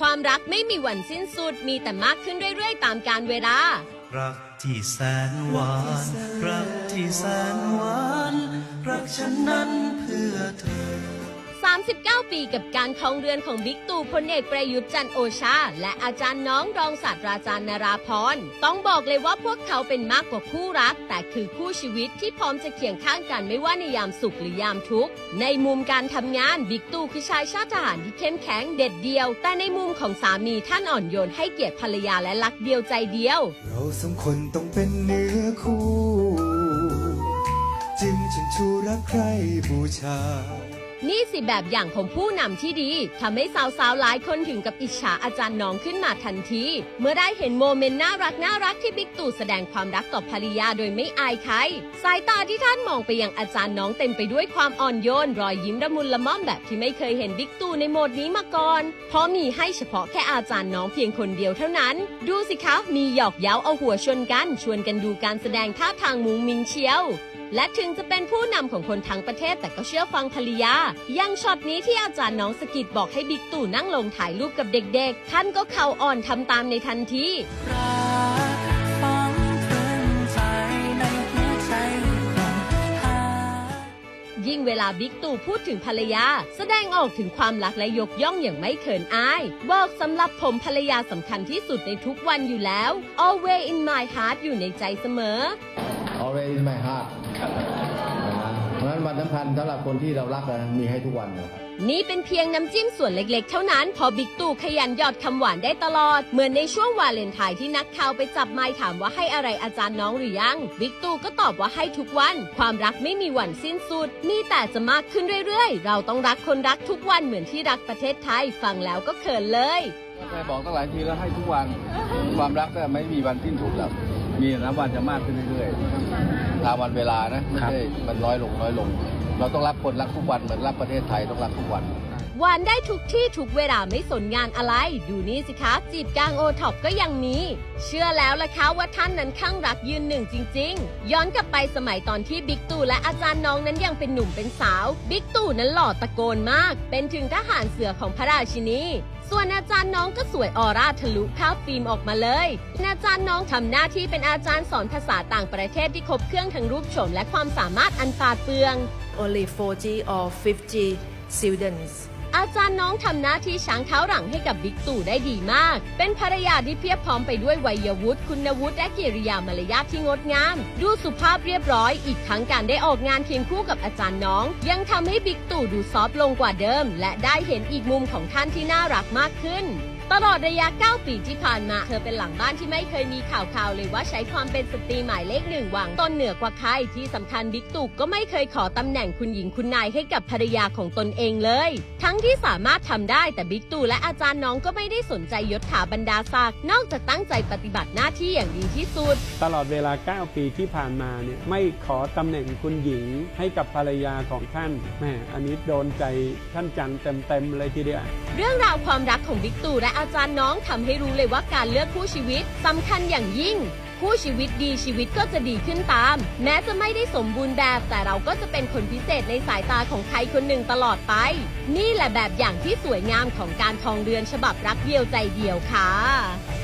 ความรักไม่มีวันสิ้นสุดมีแต่มากขึ้นเรื่อยๆ ตามกาลเวลา รักที่แสนหวาน รักที่แสนหวาน รักฉันนั้น 39ปีกับการครองเรือนของบิ๊กตู่พลเอกประยุทธ์จันโอชา และอาจารย์น้องรองศาสตราจารย์นราพร ต้องบอกเลยว่าพวกเขาเป็นมากกว่าคู่รัก แต่คือคู่ชีวิตที่พร้อมจะเคียงข้างกันไม่ว่าในยามสุขหรือยามทุกข์ ในมุมการทำงานบิ๊กตู่คือชายชาติทหารที่เข้มแข็งเด็ดเดียว แต่ในมุมของสามีท่านอ่อนโยนให้เกียรติภรรยาและรักเดียวใจเดียว เราสองคนต้องเป็นเนื้อคู่จึงฉันชูรักใครบูชา นี่สิแบบอย่างของผู้นำที่ดีทำให้สาวๆหลายคนถึงกับอิจฉาอาจารย์น้องขึ้นมาทันที เมื่อได้เห็นโมเมนต์น่ารักน่ารักที่บิ๊กตู่แสดงความรักต่อภรรยาโดยไม่อายใคร สายตาที่ท่านมองไปยังอาจารย์น้องเต็มไปด้วยความอ่อนโยน รอยยิ้มระมุนละม่อมแบบที่ไม่เคยเห็นบิ๊กตู่ในโหมดนี้มาก่อน เพราะมีให้เฉพาะแค่อาจารย์น้องเพียงคนเดียวเท่านั้น ดูสิคะมีหยอกเย้าเอาหัวชนกัน ชวนกันดูการแสดงท่าทางมุงมิงเชียวและถึงจะเป็นผู้นำของคนทั้งประเทศแต่ก็เชื่อฟังภรรยา ยังช็อตนี้ที่อาจารย์น้องสกิดบอกให้บิ๊กตู่นั่งลงถ่ายรูปกับเด็กๆ ท่านก็เข่าอ่อนทำตามในทันทียิ่งเวลาบิ๊กตู่พูดถึงภรรยา แสดงออกถึงความรักและยกย่องอย่างไม่เขินอาย บอกสำหรับผมภรรยาสำคัญที่สุดในทุกวันอยู่แล้ว always in my heart อยู่ในใจเสมอ always in my heart นะเพราะฉะนั้นวันสำคัญสำหรับคนที่เรารักนะมีให้ทุกวันนะครับนี่เป็นเพียงน้ำจิ้มส่วนเล็กๆ เท่านั้น พอบิ๊กตู่ขยันหยอดคำหวานได้ตลอด เหมือนในช่วงวาเลนไทน์ที่นักข่าวไปจับไมค์ถามว่าให้อะไรอาจารย์น้องหรือยัง บิ๊กตู่ก็ตอบว่าให้ทุกวัน ความรักไม่มีวันสิ้นสุด มีแต่จะมากขึ้นเรื่อยๆ เราต้องรักคนรักทุกวันเหมือนที่รักประเทศไทย ฟังแล้วก็เขินเลย เคยบอกตั้งหลายทีแล้วให้ทุกวัน ความรักก็ไม่มีวันสิ้นสุดหรอก มีนะวันจะมากขึ้นเรื่อยๆตามวันเวลานะไม่ใช่มันน้อยลงน้อยลง เราต้องรักคนรักทุกวันเหมือนรักประเทศไทยต้องรักทุกวัน หวานได้ทุกที่ทุกเวลาไม่สนงานอะไร ดูนี่สิคะจีบกลางโอท็อปก็ยังมี เชื่อแล้วล่ะคะว่าท่านนั้นข้างรักยืนหนึ่งจริง ๆ ย้อนกลับไปสมัยตอนที่บิ๊กตู่และอาจารย์น้องนั้นยังเป็นหนุ่มเป็นสาว บิ๊กตู่นั้นหล่อตะโกนมาก เป็นถึงทหารเสือของพระราชินีส่วนอาจารย์น้องก็สวยออร่าทะลุภาพฟิล์มออกมาเลย อาจารย์น้องทำหน้าที่เป็นอาจารย์สอนภาษาต่างประเทศที่ครบเครื่องทั้งรูปโฉมและความสามารถอันปราดเปรื่อง only 4G or 5G students. อาจารย์น้องทำหน้าที่ช้างเท้าหลังให้กับบิ๊กตู่ได้ดีมาก เป็นภรรยาที่เพียบพร้อมไปด้วยวัยวุฒิคุณวุฒิและกิริยามารยาทที่งดงาม ดูสุภาพเรียบร้อย อีกทั้งการได้ออกงานเคียงคู่กับอาจารย์น้อง ยังทำให้บิ๊กตู่ดูซอฟลงกว่าเดิม และได้เห็นอีกมุมของท่านที่น่ารักมากขึ้นตลอดระยะ 9 ปีที่ผ่านมา เธอเป็นหลังบ้านที่ไม่เคยมีข่าวข่าวๆเลยว่าใช้ความเป็นสตรีหมายเลขหนึ่งวางตนเหนือกว่าใคร ที่สำคัญบิ๊กตู่ก็ไม่เคยขอตำแหน่งคุณหญิงคุณนายให้กับภรรยาของตนเองเลย ทั้งที่สามารถทำได้แต่บิ๊กตู่และอาจารย์น้องก็ไม่ได้สนใจยศถาบรรดาศักดิ์นอกจากตั้งใจปฏิบัติหน้าที่อย่างดีที่สุด ตลอดเวลา 9 ปีที่ผ่านมาเนี่ยไม่ขอตำแหน่งคุณหญิงให้กับภรรยาของท่านแหมอันนี้โดนใจท่านจันเต็มๆเลยทีเดียวเรื่องราวความรักของบิ๊กตู่และอาจารย์น้องทำให้รู้เลยว่าการเลือกคู่ชีวิตสำคัญอย่างยิ่ง คู่ชีวิตดีชีวิตก็จะดีขึ้นตาม แม้จะไม่ได้สมบูรณ์แบบ แต่เราก็จะเป็นคนพิเศษในสายตาของใครคนหนึ่งตลอดไป นี่แหละแบบอย่างที่สวยงามของการทองเรือนฉบับรักเดียวใจเดียวค่ะ